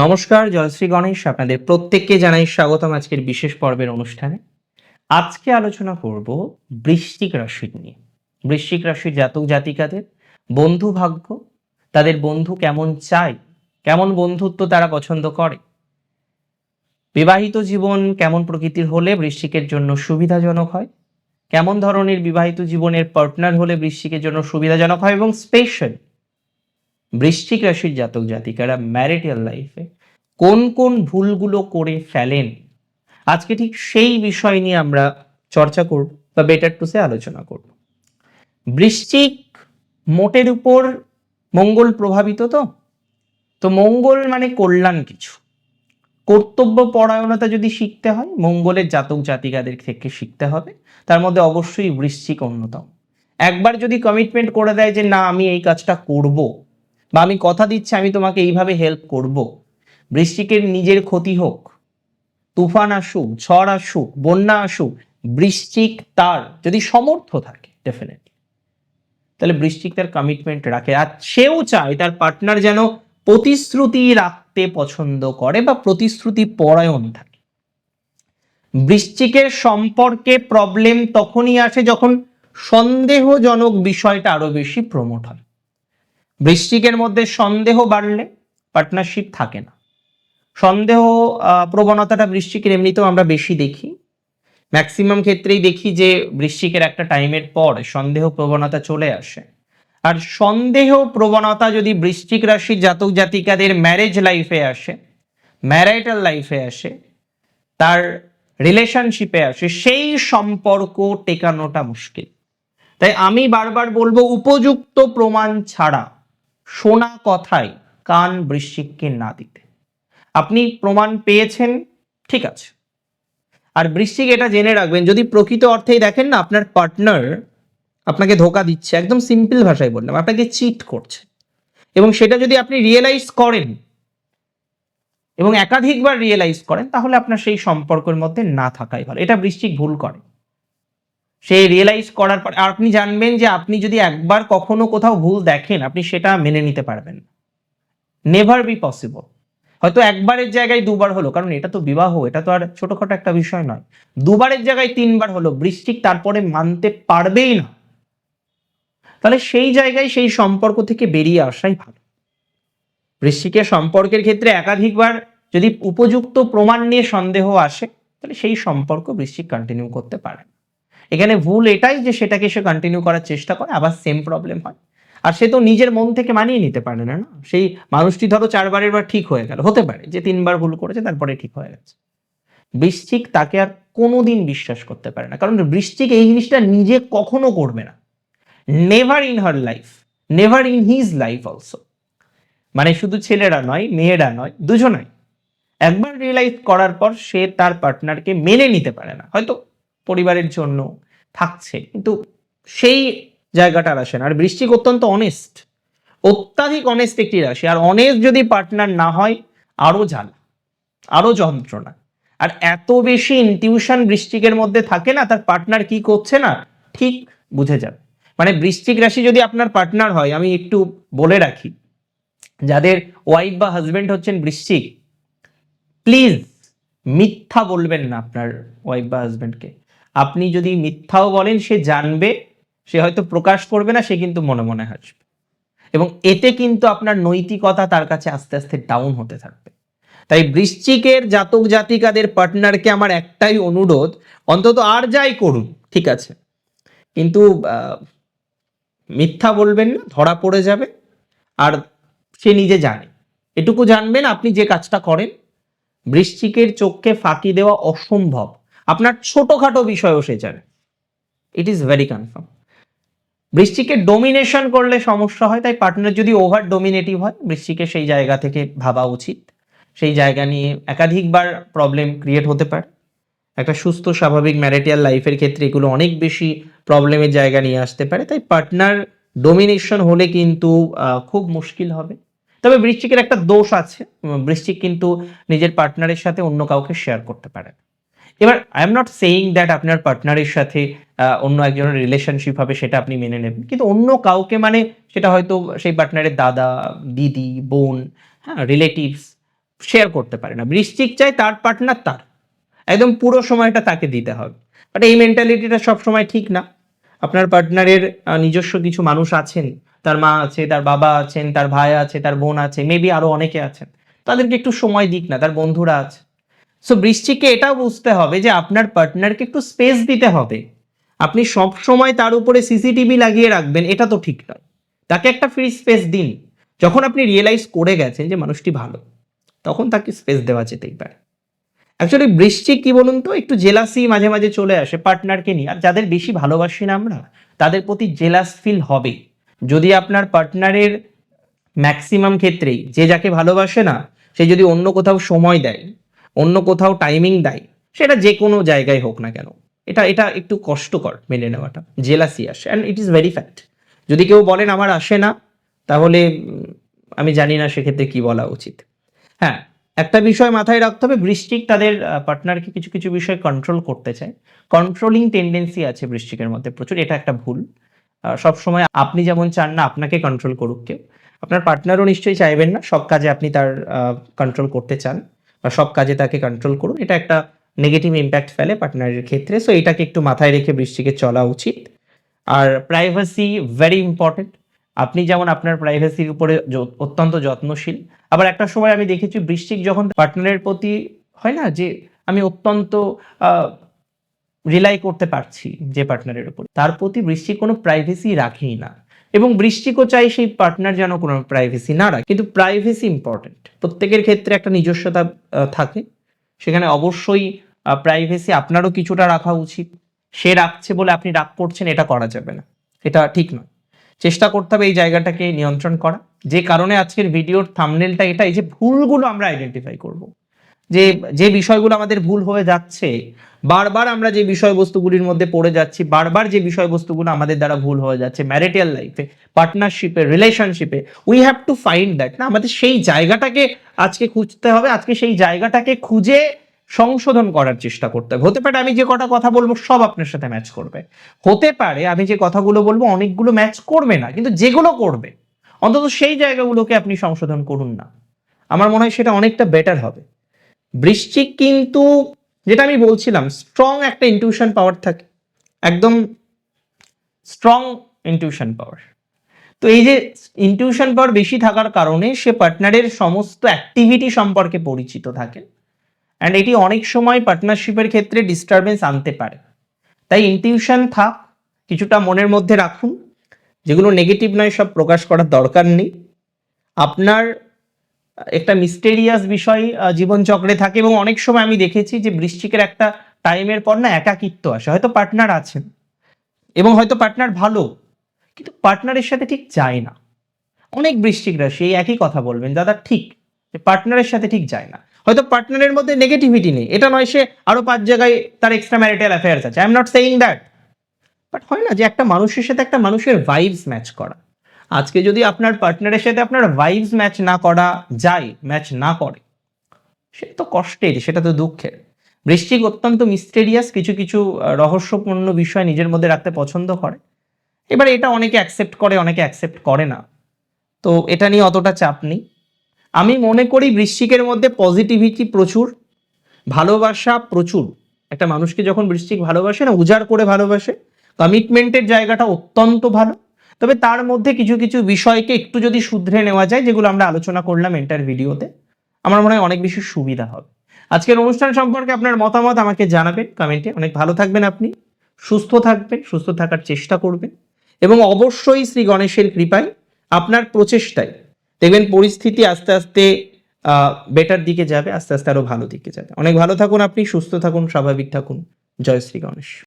নমস্কার, জয়শ্রী গণেশ, আপনাদের প্রত্যেককে জানাই স্বাগতম আজকের বিশেষ পর্বের অনুষ্ঠানে। আজকে আলোচনা করব বৃশ্চিক রাশি নিয়ে। বৃশ্চিক রাশির জাতক জাতিকাদের বন্ধু ভাগ্য, তাদের বন্ধু কেমন চায়, কেমন বন্ধুত্ব তারা পছন্দ করে, বিবাহিত জীবন কেমন প্রকৃতির হলে বৃশ্চিকের জন্য সুবিধাজনক হয়, কেমন ধরনের বিবাহিত জীবনের পার্টনার হলে বৃশ্চিকের জন্য সুবিধাজনক হয় এবং স্পেশাল বৃশ্চিক রাশির জাতক জাতিকারা ম্যারিটাল লাইফে কোন কোন ভুলগুলো করে ফেলেন? আজকে ঠিক সেই বিষয় নিয়ে আমরা চর্চা করব বা বেটার টু সে আলোচনা করব। বৃশ্চিক মোটের উপর মঙ্গল প্রভাবিত তো? তো মঙ্গল মানে কল্যাণ কিছু। কর্তব্য পরায়ণতা যদি শিখতে হয়, মঙ্গলের জাতক জাতিকাদের থেকে শিখতে হবে। তার মধ্যে অবশ্যই বৃশ্চিক অন্যতম। একবার যদি কমিটমেন্ট করে দেয় যে, না, আমি এই কাজটা করব। বা আমি কথা দিচ্ছি, আমি তোমাকে এইভাবে হেল্প করব। বৃশ্চিকের নিজের ক্ষতি হোক, তুফান আসুক, ঝড় আসুক, বন্যা আসুক বৃশ্চিক তার যদি সমর্থ থাকে ডেফিনেটলি তাহলে বৃষ্টিক তার কমিটমেন্ট রাখে। আর সেও চায় তার পার্টনার যেন প্রতিশ্রুতি রাখতে পছন্দ করে বা প্রতিশ্রুতি পরায়ণ থাকে। বৃশ্চিকের সম্পর্কে প্রবলেম তখনই আসে যখন সন্দেহজনক বিষয়টা আরও বেশি প্রমোট হয়। বৃশ্চিকের মধ্যে সন্দেহ বাড়লে পার্টনারশিপ থাকে না। সন্দেহ প্রবণতাটা বৃশ্চিকের এমনিতেও আমরা বেশি দেখি। ম্যাক্সিমাম ক্ষেত্রেই দেখি যে বৃশ্চিকের একটা টাইমের পর সন্দেহ, প্রবণতা চলে আসে। আর সন্দেহ, প্রবণতা যদি বৃশ্চিক রাশির জাতক জাতিকাদের ম্যারেজ লাইফে আসে ম্যারাইটাল লাইফে আসে, তার রিলেশনশিপে আসে, সেই সম্পর্ক টেকানোটা মুশকিল। তাই আমি বারবার বলব, উপযুক্ত প্রমাণ ছাড়া শোনা কথায় কান বৃশ্চিককে না দিতে। আপনি প্রমাণ পেয়েছেন, ঠিক আছে। আর বৃশ্চিক এটা জেনে রাখবেন, যদি প্রকৃত অর্থেই দেখেন না, আপনার পার্টনার আপনাকে ধোকা দিচ্ছে, একদম সিম্পল ভাষায় বললাম, আপনাকে চিট করছে। এবং সেটা যদি আপনি রিয়েলাইজ করেন, এবং একাধিকবার রিয়েলাইজ করেন, তাহলে আপনার সেই সম্পর্কের মধ্যে না থাকাই ভালো। এটা বৃশ্চিক ভুল করে। সে রিয়েলাইজ করার পর আপনি জানবেন যে আপনি যদি একবার কখনো কোথাও ভুল দেখেন, আপনি সেটা মেনে নিতে পারবেন। নেভার বি পসিবল হয়তো একবারের জায়গায় দুবার হলো, কারণ এটা তো বিবাহ, এটা তো আর ছোটখাটো একটা বিষয় নয়। দুবারের জায়গায় তিনবার হলো বৃষ্টিক তারপরে মানতে পারবেই না। তাহলে সেই জায়গায় সেই সম্পর্ক থেকে বেরিয়ে আসাই ভালো। বৃশ্চিকের সম্পর্কের ক্ষেত্রে একাধিকবার যদি উপযুক্ত প্রমাণ নিয়ে সন্দেহ আসে, তাহলে সেই সম্পর্ক বৃষ্টিক কন্টিনিউ করতে পারে। এখানে ভুল এটাই যে সেটাকে সে কন্টিনিউ করার চেষ্টা করে, আবার সেম প্রবলেম হয়। আর সে তো নিজের মন থেকে মানিয়ে নিতে পারে না না? সেই মানুষটি ধরো চারবারের বার ঠিক হয়ে গেল, হতে পারে যে তিনবার ভুল করেছে, তারপরে ঠিক হয়ে গেছে। বৃশ্চিক তাকে আর কোনোদিন বিশ্বাস করতে পারে না, কারণ বৃশ্চিক এই জিনিসটা নিজে কখনো করবে না। Never in her life never in his life also মানে শুধু ছেলেরা নয়, মেয়েরা নয়, দুজনাই। একবার রিয়েলাইজ করার পর সে তার পার্টনারকে মেনে নিতে পারে না, হয়তো পরিবারের জন্য থাকছে। কিন্তু সেই জায়গাটা না। আর বৃশ্চিক অত্যন্ত অনেস্ট অত্যাধিক অনেস্ট একটি রাশি। আর অনেস্ট যদি পার্টনার না হয়, আরও জ্বালা আরও যন্ত্রণা। আর এত বেশি ইনটিউশন বৃশ্চিকের মধ্যে থাকে না, তার পার্টনার কি করছে না, ঠিক বুঝে যাবে মানে বৃশ্চিক রাশি যদি আপনার পার্টনার হয়, আমি একটু বলে রাখি, যাদের ওয়াইফ বা হাজবেন্ড হচ্ছেন বৃশ্চিক প্লিজ মিথ্যা বলবেন না আপনার ওয়াইফ বা হাজবেন্ডকে আপনি যদি মিথ্যাও বলেন, সে জানবে, সে হয়তো প্রকাশ করবে না, সে কিন্তু মনে মনে হাসবে। এবং এতে কিন্তু আপনার নৈতিকতা তার কাছে আস্তে আস্তে ডাউন হতে থাকবে। তাই বৃশ্চিকের জাতক জাতিকাদের পার্টনারকে আমার একটাই অনুরোধ, অন্তত আর যাই করুন, ঠিক আছে? কিন্তু মিথ্যা বলবেন না, ধরা পড়ে যাবে, আর সে নিজে জানে। এটুকু জানবেন, আপনি যে কাজটা করেন, বৃশ্চিকের চোখকে ফাঁকি দেওয়া অসম্ভব। আপনার ছোটখাটো বিষয়ও সে জানে। ইট ইজ ভেরি কনফার্ম বৃষ্টিকে ডোমিনেশন করলে সমস্যা হয়, তাই পার্টনার যদি ওভার ডোমিনেটিভ হয়, বৃষ্টিকে সেই জায়গা থেকে ভাবা উচিত। সেই জায়গা নিয়ে একাধিকবার প্রবলেম ক্রিয়েট হতে পারে। একটা সুস্থ, স্বাভাবিক ম্যারিটাল লাইফের ক্ষেত্রে এগুলো অনেক বেশি প্রবলেমের জায়গা নিয়ে আসতে পারে, তাই পার্টনার ডোমিনেশন হলে কিন্তু খুব মুশকিল হবে। তবে বৃশ্চিকের একটা দোষ আছে বৃশ্চিক কিন্তু নিজের পার্টনারের সাথে অন্য কাউকে শেয়ার করতে পারে। এবার I am not saying that আপনার পার্টনারের সাথে অন্য একজনের রিলেশনশিপ হবে সেটা আপনি মেনে নেবেন। কিন্তু অন্য কাউকে মানে সেটা হয়তো সেই পার্টনারের দাদা, দিদি, বোন হ্যাঁ রিলেটিভস শেয়ার করতে পারে না। বৃশ্চিক চাই তার পার্টনার তার। একদম পুরো সময়টা তাকে দিতে হবে। বাট এই মেন্টালিটিটা সবসময় ঠিক না। আপনার পার্টনারের নিজস্ব কিছু মানুষ আছেন, তার মা আছে, তার বাবা আছেন, তার ভাই আছে, তার বোন আছে মেবি আরও অনেকে আছেন। তাদেরকে একটু সময় দিক না, তার বন্ধুরা আছে। সো বৃষ্টিকে এটাও বুঝতে হবে যে আপনার পার্টনারকে একটু স্পেস দিতে হবে। আপনি সব সময় তার উপরে সিসিটিভি লাগিয়ে রাখবেন, এটা তো ঠিক নয়। তাকে একটা ফ্রি স্পেস দিন। যখন আপনি রিয়েলাইজ করে গেছেন যে মানুষটি ভালো, তখন তাকে স্পেস দেওয়া যেতেই পারে। অ্যাকচুয়ালি বৃষ্টি কি বলুন তো? একটু জেলাসি মাঝে মাঝে চলে আসে পার্টনারকে নিয়ে। আর যাদের বেশি ভালোবাসি না আমরা, তাদের প্রতি জেলাস ফিল হবে। যদি আপনার পার্টনারের ম্যাক্সিমাম ক্ষেত্রেই যে যাকে ভালোবাসে না, সে যদি অন্য কোথাও সময় দেয় অন্য কোথাও টাইমিং দেয়, সেটা যে কোনো জায়গায় হোক না কেন। এটা এটা একটু কষ্টকর মেনে নেওয়াটা, জেলাসি আসে। And it is very fact যদি কেউ বলেন আমার আসে না, তাহলে আমি জানি না সেক্ষেত্রে কি বলা উচিত। হ্যাঁ একটা বিষয় মাথায় রাখতে হবে বৃষ্টিক তাদের পার্টনারকে কিছু কিছু বিষয় কন্ট্রোল করতে চায়। কন্ট্রোলিং টেন্ডেন্সি আছে বৃশ্চিকের মধ্যে প্রচুর, এটা একটা ভুল। সব সময় আপনি যেমন চান না, আপনাকে কন্ট্রোল করুক কেউ। আপনার পার্টনারও নিশ্চয়ই চাইবেন না, সব কাজে আপনি তার কন্ট্রোল করতে চান। বা সব কাজে তাকে কন্ট্রোল করুন, এটা একটা নেগেটিভ ইম্প্যাক্ট ফেলে পার্টনারের ক্ষেত্রে। সো এটাকে একটু মাথায় রেখে বৃষ্টিকে চলা উচিত। আর প্রাইভেসি ভেরি ইম্পর্টেন্ট আপনি যেমন আপনার প্রাইভেসির উপরে অত্যন্ত যত্নশীল। আবার একটা সময় আমি দেখেছি বৃষ্টিক যখন পার্টনারের প্রতি হয় না যে আমি অত্যন্ত রিলাই করতে পারছি যে পার্টনারের উপর, তার প্রতি বৃষ্টি কোনো প্রাইভেসি রাখেই না। এবং বৃষ্টিকও চাই, সেই পার্টনার যেন কোনো প্রাইভেসি না রাখে। কিন্তু প্রাইভেসি ইম্পর্টেন্ট প্রত্যেকের ক্ষেত্রে একটা নিজস্বতা থাকে। সেখানে অবশ্যই প্রাইভেসি আপনারও কিছুটা রাখা উচিত। সে রাখছে বলে আপনি রাগ করছেন, এটা করা যাবে না। এটা ঠিক নয়। চেষ্টা করতে হবে এই জায়গাটাকে নিয়ন্ত্রণ করা। যে কারণে আজকের ভিডিওর থামনেলটা এটাই যে ভুলগুলো আমরা আইডেন্টিফাই করব। যে যে বিষয়গুলো আমাদের ভুল হয়ে যাচ্ছে, বারবার আমরা যে বিষয়বস্তুগুলির মধ্যে পড়ে যাচ্ছি, বারবার যে বিষয়বস্তুগুলো আমাদের দ্বারা ভুল হয়ে যাচ্ছে ম্যারিটাল লাইফে পার্টনারশিপে রিলেশনশিপে we have to find that না, আমাদের সেই জায়গাটাকে আজকে খুঁজতে হবে, আজকে সেই জায়গাটাকে খুঁজে সংশোধন করার চেষ্টা করতে হবে। হতে পারে আমি যে কটা কথা বলব, সব আপনার সাথে ম্যাচ করবে। হতে পারে আমি যে কথাগুলো বলব, অনেকগুলো ম্যাচ করবে না, কিন্তু যেগুলো করবে, অন্তত সেই জায়গাগুলোকে আপনি সংশোধন করুন না। আমার মনে হয় সেটা অনেকটা বেটার হবে। বৃশ্চিক কিন্তু, যেটা আমি বলছিলাম স্ট্রং একটা ইনটিউশন পাওয়ার থাকে। একদম স্ট্রং ইনটিউশন পাওয়ার তো এই যে ইনটিউশন পাওয়ার বেশি থাকার কারণে সে পার্টনারের সমস্ত অ্যাক্টিভিটি সম্পর্কে পরিচিত থাকে। অ্যান্ড এটি অনেক সময় পার্টনারশিপের ক্ষেত্রে ডিস্টারবেন্স আনতে পারে। তাই ইনটিউশন থাক, কিছুটা মনের মধ্যে রাখুন। যেগুলো নেগেটিভ নয়, সব প্রকাশ করার দরকার নেই। আপনার একটা মিস্টেরিয়াস বিষয় জীবনচক্রে থাকে এবং অনেক সময় আমি দেখেছি যে বৃশ্চিকের একটা টাইমের পর না একাকিত্ব আসে। হয়তো পার্টনার আছেন এবং হয়তো পার্টনার ভালো, কিন্তু পার্টনারের সাথে ঠিক যায় না। অনেক বৃশ্চিকরা সেই একই কথা বলবেন, দাদা, ঠিক, যে পার্টনারের সাথে ঠিক যায় না। হয়তো পার্টনারের মধ্যে নেগেটিভিটি নেই। এটা নয় সে আরও পাঁচ জায়গায় তার এক্সট্রা ম্যারিটাল অ্যাফেয়ার্স আছে। I am not saying that but হয় না যে একটা মানুষের সাথে একটা মানুষের ভাইবস ম্যাচ করা। আজকে যদি আপনার পার্টনারের সাথে আপনার ভাইবস ম্যাচ না করা যায় ম্যাচ না করে সেটা তো কষ্টের, সেটা তো দুঃখের। বৃশ্চিক অত্যন্ত মিস্টেরিয়াস কিছু কিছু রহস্যপূর্ণ বিষয় নিজের মধ্যে রাখতে পছন্দ করে। এবার এটা অনেকে অ্যাকসেপ্ট করে, অনেকে অ্যাকসেপ্ট করে না। তো এটা নিয়ে অতটা চাপ নেই। আমি মনে করি বৃশ্চিকের মধ্যে পজিটিভিটি প্রচুর, ভালোবাসা প্রচুর। একটা মানুষকে যখন বৃশ্চিক ভালোবাসে না, উজাড় করে ভালোবাসে কমিটমেন্টের জায়গাটা অত্যন্ত ভালো। তবে তার মধ্যে কিছু কিছু বিষয়কে একটু যদি শুধরে নেওয়া যায়, যেগুলো আমরা আলোচনা করলাম এন্টার ভিডিওতে, আমার মনে হয় অনেক বেশি সুবিধা হবে। আজকের অনুষ্ঠান সম্পর্কে আপনার মতামত আমাকে জানাবেন কমেন্টে। অনেক ভালো থাকবেন আপনি, সুস্থ থাকবেন, সুস্থ থাকার চেষ্টা করবেন, এবং অবশ্যই শ্রী গণেশের কৃপায় আপনার প্রচেষ্টায় দেখবেন পরিস্থিতি আস্তে আস্তে বেটার দিকে যাবে, আস্তে আস্তে আরও ভালো দিকে যাবে। অনেক ভালো থাকুন আপনি, সুস্থ থাকুন, স্বাভাবিক থাকুন। জয় শ্রী গণেশ।